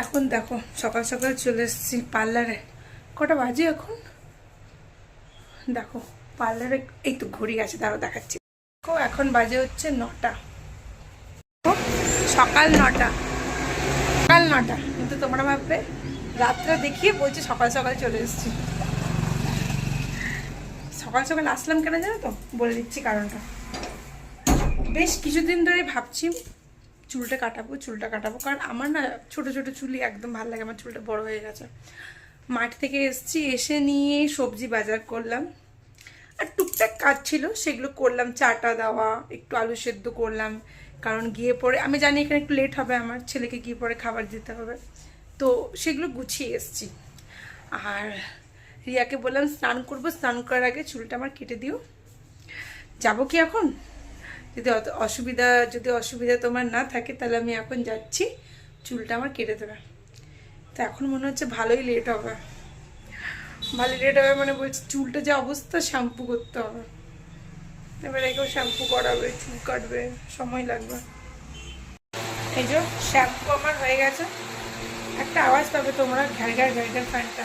এখন দেখো, সকাল সকাল চলে এসেছি পার্লারে। কটা বাজে এখন? দেখো, পার্লারে এই তো ঘড়ি আছে তারও দেখাচ্ছি। দেখো, এখন বাজে হচ্ছে নটা। সকাল নটা। সকাল নটা। কিন্তু তোমরা ভাববে রাত্রে দেখিয়ে বলছে সকাল সকাল চলে এসেছি। সকাল সকাল আসলাম কেন জানো তো? বলে দিচ্ছি কারণটা। বেশ কিছুদিন ধরে ভাবছি চুলটা কাটাবো চুলটা কাটাবো। কারণ আমার না ছোট ছোট চুলই একদম ভালো লাগে, আমার চুলটা বড় হয়ে গেছে। মাঠ থেকে এসেছি, এসে নিয়ে সবজি বাজার করলাম। আর টুকটাক কাজ ছিল, সেগুলো করলাম, চাটা দেওয়া, একটু আলু সেদ্ধ করলাম। কারণ গিয়ে পরে, আমি জানি এখানে একটু লেট হবে, আমার ছেলেকে গিয়ে পরে খাবার দিতে হবে। তো সেগুলো গুছিয়ে এসেছি। আর রিয়াকে বললাম, স্নান করব, স্নান করার আগে চুলটা আমার কেটে দিও। যাব কি এখন? যদি অসুবিধা যদি অসুবিধা তোমার না থাকে, তাহলে আমি এখন যাচ্ছি। চুলটা আমার কেটে দেবে। তো এখন মনে হচ্ছে ভালোই লেট হবে। ভালো লেট হবে মানে বলছি, চুলটা যে অবস্থা শ্যাম্পু করতে হবে। এবারে কেউ শ্যাম্পু করাবে, চুল কাটবে, সময় লাগবে। এই যে শ্যাম্পু আমার হয়ে গেছে। একটা আওয়াজ পাবে তোমরা, ঘ্যার ঘ্যার ঘ্যার ঘ্যার ফ্যানটা।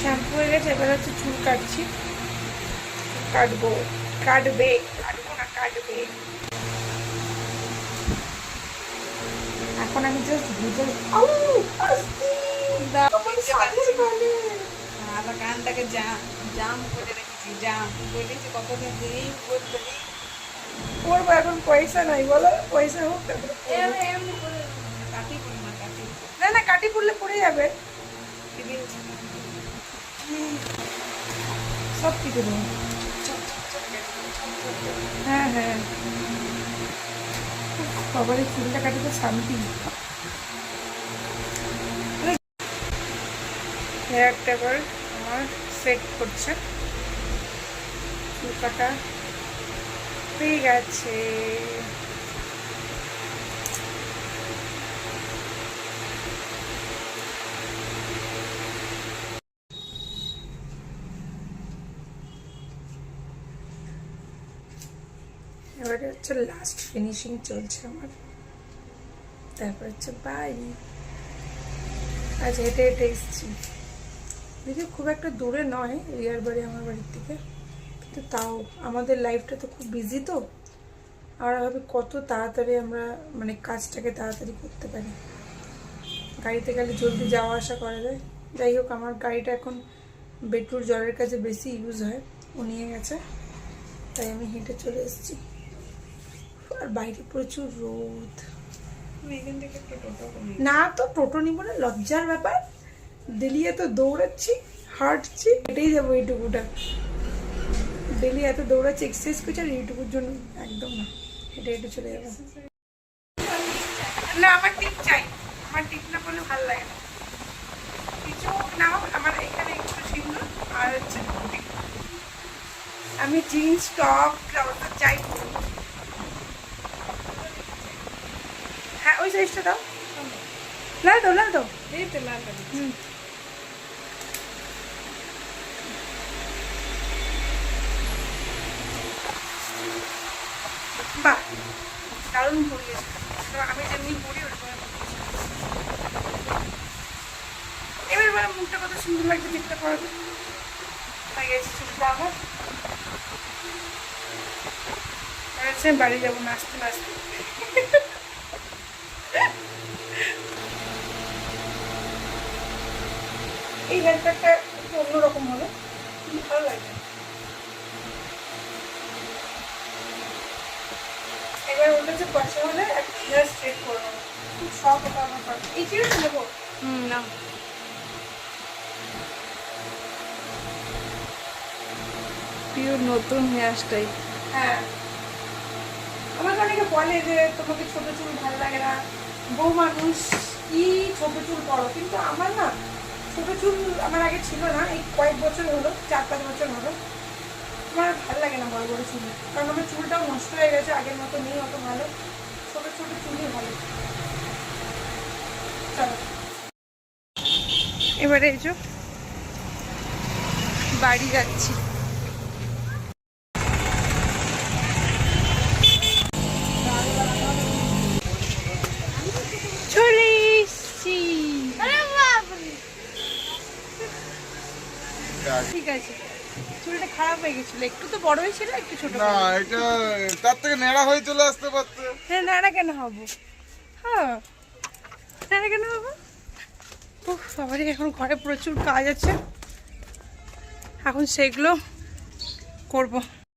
শ্যাম্পু হয়ে গেছে, এবার হচ্ছে চুল কাটছি। কাটবো কাটবে কাটবো না কাটবে। এখন আমি জাস্ট বুঝে আউ আস্তি। বলে আবার কানটাকে জাম জাম করে রেখেছি জাম বলেছি কতদিন দিই বলতে করব এখন পয়সা নাই বলো? পয়সা হোক কাটি করি না কাটি না না কাটি পড়লে পড়ে যাবে। সব কেটে দেবো। হ্যাঁ হ্যাঁ। বাবার এই চুলটা কাটে তো শান্তি। হেয়ারটা এবার আমার সেট করছে। চুল কাটা হয়ে গেছে। এবারে হচ্ছে লাস্ট ফিনিশিং চলছে আমার। তারপর হচ্ছে বাড়ি আজ হেঁটে হেঁটে এসেছি। যদিও খুব একটা দূরে নয় রিয়ার বাড়ি আমার বাড়ির থেকে কিন্তু তাও আমাদের লাইফটা তো খুব বিজি তো। আমরা ভাবি কত তাড়াতাড়ি আমরা মানে কাজটাকে তাড়াতাড়ি করতে পারি। গাড়িতে গেলে জলদি যাওয়া আসা করা যায়। যাই হোক, আমার গাড়িটা এখন বেটুর জলের কাছে বেশি ইউজ হয়। ও নিয়ে গেছে। তাই আমি হেঁটে চলে এসেছি। আর বাইরে প্রচুর রোদ। না তো টোটো নিব না লজ্জার ব্যাপার। ডেলি এত দৌড়াচ্ছি হাঁটছি হেঁটেই যাব এইটুকুটা। ডেলি এত দৌড়াচ্ছি এক্সারসাইজ করছি আর এইটুকুর জন্য একদম না হেঁটে হেঁটে চলে যাব। না আমার টিপ চাই। আমার টিপ না করলে ভালো লাগে না। কিছু না আমার এখানে একটু সিন্দুর আর হচ্ছে আমি জিন্স টপ ট্রাউজার চাই। হ্যাঁ ওই সাইজটা দাও। লাল দাও লাল দাও। এই তো লালটা দিচ্ছি। হুম। বাহ। দারুণ পরিয়েছে আমি যেমনি পড়ি ওরকম এবার মুখটা কত সুন্দর লাগছে দেখতে পারবে গেছে চুলটা আমার। হচ্ছে বাড়ি যাব, নাচতে নাচতে। এই কাটটা একটু অন্যরকম হলো কিন্তু ভালো লাগে এবার ওটা যে পয়সা হলে একটা স্ট্রেট করে নেব খুব শখ ওটা আমার এই চিরটা নেব হুম না। পিওর নতুন হেয়ার স্টাইল হ্যাঁ। আমাকে অনেকে বলে যে তোমাকে ছোট চুল ভালো লাগে না। বউ মানুষ কি ছোট চুল করো কিন্তু আমার না ছোট চুল আমার আগে ছিল না, এই কয়েক বছর হলো, চার পাঁচ বছর হলো। আমার ভালো লাগে না বড় বড় চুল। কারণ আমার চুলটাও নষ্ট হয়ে গেছে, আগের মতো নেই, অত ভালো। ছোট ছোট চুলই ভালো। চলো। এবারে এই বাড়ি যাচ্ছি কাজ ঠিক আছে। চুলটা খারাপ হয়ে গেছিল। একটু তো বড় হয়েছিল একটু ছোট না এটা তার থেকে নেড়া হয়ে চলে আসতে পারতো। হ্যাঁ নাড়া কেন হব? হ্যাঁ। নাড়া কেন হব? উফ সবারই এখন ঘরে প্রচুর কাজ আছে। এখন সেগুলো করব।